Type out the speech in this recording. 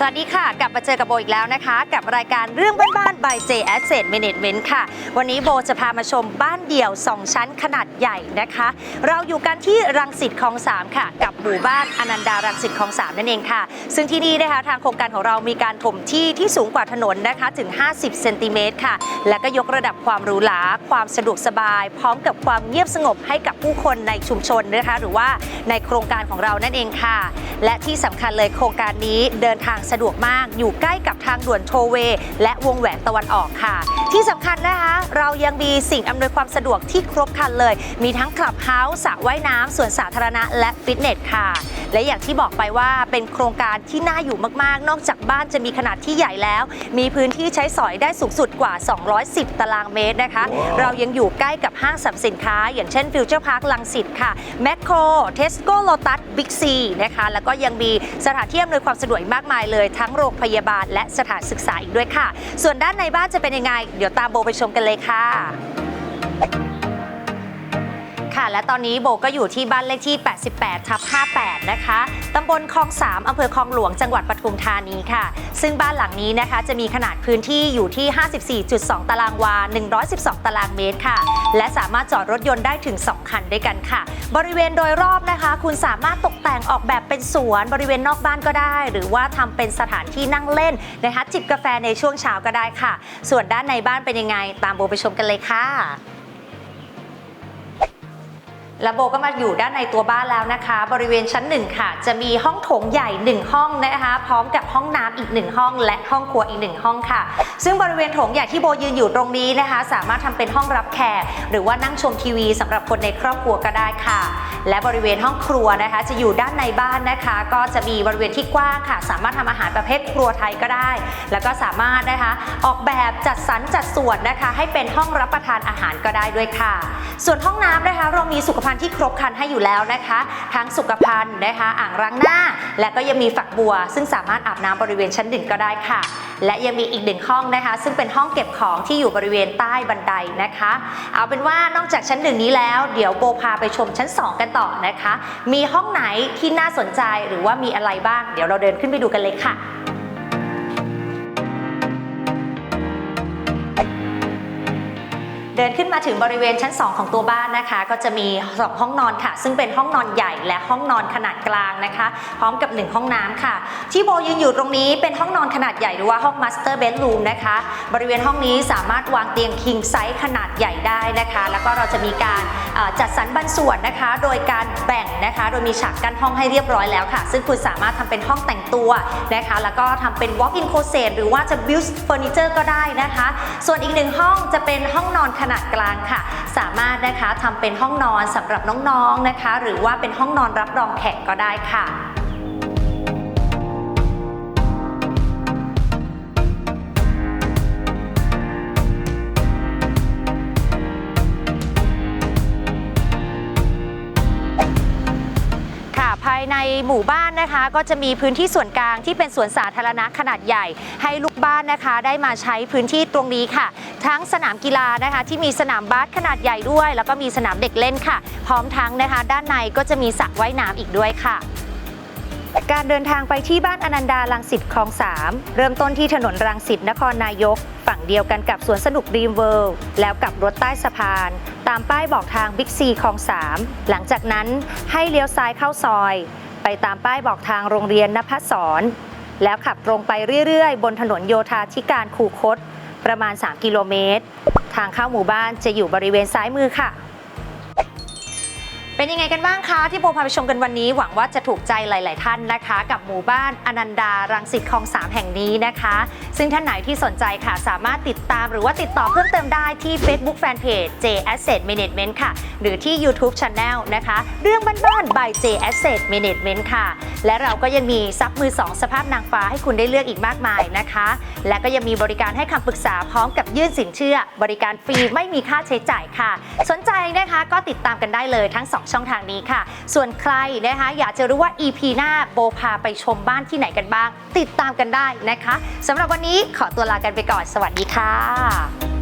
สวัสดีค่ะ กลับมาเจอกับโบอีกแล้วนะคะ กับรายการเรื่องบ้านๆ by J Asset Management ค่ะ วันนี้โบจะพามาชมบ้านเดี่ยว 2 ชั้นขนาดใหญ่นะคะ เราอยู่กันที่รังสิตคลอง 3 ค่ะ กับหมู่บ้านอนันดารังสิตคลอง 3 นั่นเองค่ะ ซึ่งที่นี่นะคะทางโครงการของเรามีการถมที่ที่สูงกว่าถนนนะคะถึง 50 เซนติเมตรค่ะ และก็ยกระดับความหรูหราความสะดวกสบาย พร้อมกับความเงียบสงบให้กับผู้คนในชุมชนนะคะ หรือว่าในโครงการของเรานั่นเองค่ะ และที่สำคัญเลยโครงการนี้เดินทางสะดวกมาก อยู่ใกล้กับทางด่วนโทเวย์และวงแหวนตะวันออกค่ะ ที่สำคัญนะคะ เรายังมีสิ่งอำนวยความสะดวกที่ครบครันเลย มีทั้งคลับเฮาส์สระว่ายน้ำสวนสาธารณะและฟิตเนสค่ะ และอย่างที่บอกไปว่าเป็นโครงการที่น่าอยู่มากๆ นอกจากบ้านจะมีขนาดที่ใหญ่แล้ว มีพื้นที่ใช้สอยได้สูงสุดกว่า 210 ตารางเมตรนะคะ เรายังอยู่ใกล้กับห้างสรรพสินค้า อย่างเช่นฟิวเจอร์พาร์คลังสิตค่ะแมคโครเทสโก้โลตัสบิ๊กซีนะคะแล้วก็ยังมีสถานที่อำนวยความสะดวกอีกมากมายเลยทั้งโรงพยาบาลและสถานศึกษาอีกด้วยค่ะ ส่วนด้านในบ้านจะเป็นยังไง เดี๋ยวตามโบไปชมกันเลยค่ะ ค่ะ และตอนนี้โบก็อยู่ที่บ้านเลขที่ 88 ทับ 58 นะคะ ตำบลคลอง 3 อำเภอคลองหลวง จังหวัดปทุมธานีค่ะ ซึ่งบ้านหลังนี้นะคะจะมีขนาดพื้นที่อยู่ที่ 54.2 ตารางวา 112 ตารางเมตรค่ะ และสามารถจอดรถยนต์ได้ถึง 2 คันด้วยกันค่ะ บริเวณโดยรอบนะคะ คุณสามารถตกแต่งออกแบบเป็นสวนบริเวณนอกบ้านก็ได้ หรือว่าทำเป็นสถานที่นั่งเล่นนะคะจิบกาแฟในช่วงเช้าก็ได้ค่ะ ส่วนด้านในบ้านเป็นยังไง ตามโบไปชมกันเลยค่ะ และโบก็มาอยู่ด้านในตัวบ้านแล้วนะคะ บริเวณชั้นหนึ่งค่ะ จะมีห้องโถงใหญ่ 1 ห้องนะคะ พร้อมกับห้องน้ำอีก 1 ห้อง และห้องครัวอีก 1 ห้องค่ะ ซึ่งบริเวณโถงใหญ่ที่โบยืนอยู่ตรงนี้นะคะ สามารถทำเป็นห้องรับแขกหรือว่านั่งชมทีวีสำหรับคนในครอบครัวก็ได้ค่ะ และบริเวณห้องครัวนะคะ จะอยู่ด้านในบ้านนะคะ ก็จะมีบริเวณที่กว้างค่ะ สามารถทำอาหารประเภทครัวไทยก็ได้ แล้วก็สามารถนะคะ ออกแบบจัดสรรจัดส่วนนะคะ ให้เป็นห้องรับประทานอาหารก็ได้ด้วยค่ะ ส่วนห้องน้ำนะคะเรามีสุขภัณฑ์ที่ครบครันให้อยู่แล้วนะคะ ทั้งสุขภัณฑ์นะคะ อ่างล้างหน้า และก็ยังมีฝักบัว ซึ่งสามารถอาบน้ำบริเวณชั้นหนึ่งก็ได้ค่ะ และยังมีอีกหนึ่งห้องนะคะ ซึ่งเป็นห้องเก็บของที่อยู่บริเวณใต้บันไดนะคะ เอาเป็นว่านอกจากชั้นหนึ่งนี้แล้ว เดี๋ยวโบพาไปชมชั้น 2 กันต่อนะคะ มีห้องไหนที่น่าสนใจหรือว่ามีอะไรบ้าง เดี๋ยวเราเดินขึ้นไปดูกันเลยค่ะ เดินขึ้นมาถึงบริเวณชั้น 2 ของตัวบ้านนะคะ ก็จะมีสองห้องนอนค่ะ ซึ่งเป็นห้องนอนใหญ่และห้องนอนขนาดกลางนะคะ พร้อมกับ 1 ห้องน้ำค่ะ ที่โบยืนอยู่ตรงนี้เป็นห้องนอนขนาดใหญ่หรือว่าห้อง Master Bedroom นะคะ บริเวณห้องนี้สามารถวางเตียง King Size ขนาดใหญ่ได้นะคะ แล้วก็เราจะมีการจัดสรรบรรส่วนนะคะ โดยการแบ่งนะคะ โดยมีฉากกั้นห้องให้เรียบร้อยแล้วค่ะ ซึ่งคุณสามารถทำเป็นห้องแต่งตัวนะคะ แล้วก็ทำเป็น Walk-in closet หรือว่าจะ build furniture ก็ได้นะคะ ส่วนอีกหนึ่งห้องจะเป็นห้องนอนขนาดกลางค่ะ สามารถนะคะทำเป็นห้องนอนสำหรับน้องๆนะคะ หรือว่าเป็นห้องนอนรับรองแขกก็ได้ค่ะ ภายในหมู่บ้านนะคะ ก็จะมีพื้นที่ส่วนกลางที่เป็นสวนสาธารณะขนาดใหญ่ ให้ลูกบ้านนะคะ ได้มาใช้พื้นที่ตรงนี้ค่ะ ทั้งสนามกีฬานะคะ ที่มีสนามบาสขนาดใหญ่ด้วย แล้วก็มีสนามเด็กเล่นค่ะ พร้อมทั้งนะคะ ด้านในก็จะมีสระว่ายน้ำอีกด้วยค่ะการเดินทางไปที่บ้านอนันดาลังสิตคลอง 3 เริ่มต้นที่ถนนรังสิตนครนายก ฝั่งเดียวกันกับสวนสนุกดีมเวิลด์แล้วกลับรถใต้สะพาน ตามป้ายบอกทางบิ๊กซีคลอง3หลังจากนั้นให้เลี้ยวซ้ายเข้าซอย ไปตามป้ายบอกทางโรงเรียนนภัสสรแล้วขับตรงไปเรื่อยๆ บนถนนโยธาธิการคูคต ประมาณ 3 กิโลเมตร ทางเข้าหมู่บ้านจะอยู่บริเวณซ้ายมือค่ะ เป็นยังไงกันบ้างคะที่โบพาไปชมกันวันนี้ หวังว่าจะถูกใจหลาย ๆ ท่านนะคะ กับหมู่บ้านอนันดารังสิตคลอง3แห่งนี้นะคะ ซึ่งท่านไหนที่สนใจค่ะ สามารถติดตามหรือว่าติดต่อเพิ่มเติมได้ที่ Facebook Fanpage J Asset Management ค่ะ หรือที่ YouTube Channel นะคะ เรื่องบ้านๆ by J Asset Management ค่ะ และเราก็ยังมีซับมือ 2 สภาพนางฟ้าให้คุณได้เลือกอีกมากมายนะคะ และก็ยังมีบริการให้คำปรึกษาพร้อมกับยื่นสินเชื่อ บริการฟรีไม่มีค่าใช้จ่ายค่ะ สนใจนะคะก็ติดตามกันได้เลยทั้ง 2ช่องทางนี้ค่ะ ส่วนใครนะคะอยากจะรู้ว่า EP หน้าโบพาไปชมบ้านที่ไหนกันบ้าง ติดตามกันได้นะคะสำหรับวันนี้ขอตัวลากันไปก่อน สวัสดีค่ะ